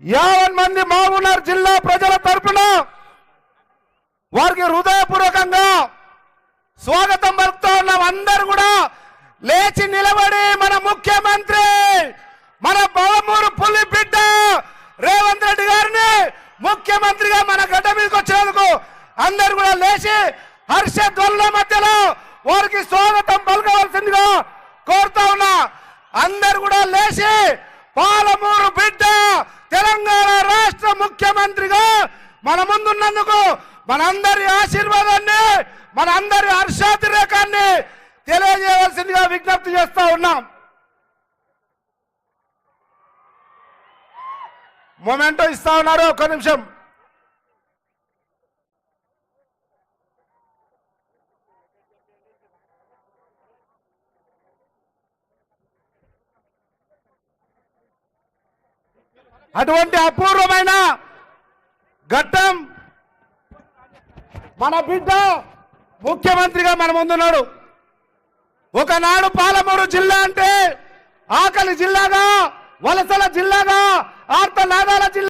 యావన్ మంది మామూలు జిల్లా ప్రజల తరఫున వారికి హృదయపూర్వకంగా స్వాగతం పలుకుతా ఉన్నాం. అందరు కూడా లేచి నిలబడి మన ముఖ్యమంత్రి మన బలమూరు పుల్లి బిడ్డ రేవంత్ రెడ్డి గారిని ముఖ్యమంత్రిగా మన గడ్డ మీదకి వచ్చేందుకు అందరు కూడా లేచి హర్ష ధ్వల మధ్యలో వారికి స్వాగతం పలకవలసిందిగా కోరుతా ఉన్నా. అందరు కూడా లేచి పాల ముఖ్యమంత్రిగా మన ముందున్నందుకు మనందరి ఆశీర్వాదాన్ని మనందరి హర్షాతిరేకాన్ని తెలియజేయవలసిందిగా విజ్ఞప్తి చేస్తా ఉన్నాం. మొమెంటో ఇస్తా ఉన్నారు ఒక్క నిమిషం. అటువంటి అపూర్వమైన ఘట్టం. మన బిడ్డ ముఖ్యమంత్రిగా మన ముందున్నాడు. ఒకనాడు పాలమూరు జిల్లా అంటే ఆకలి జిల్లాగా వలసల జిల్లాగా ఆర్త నాదాల జిల్లా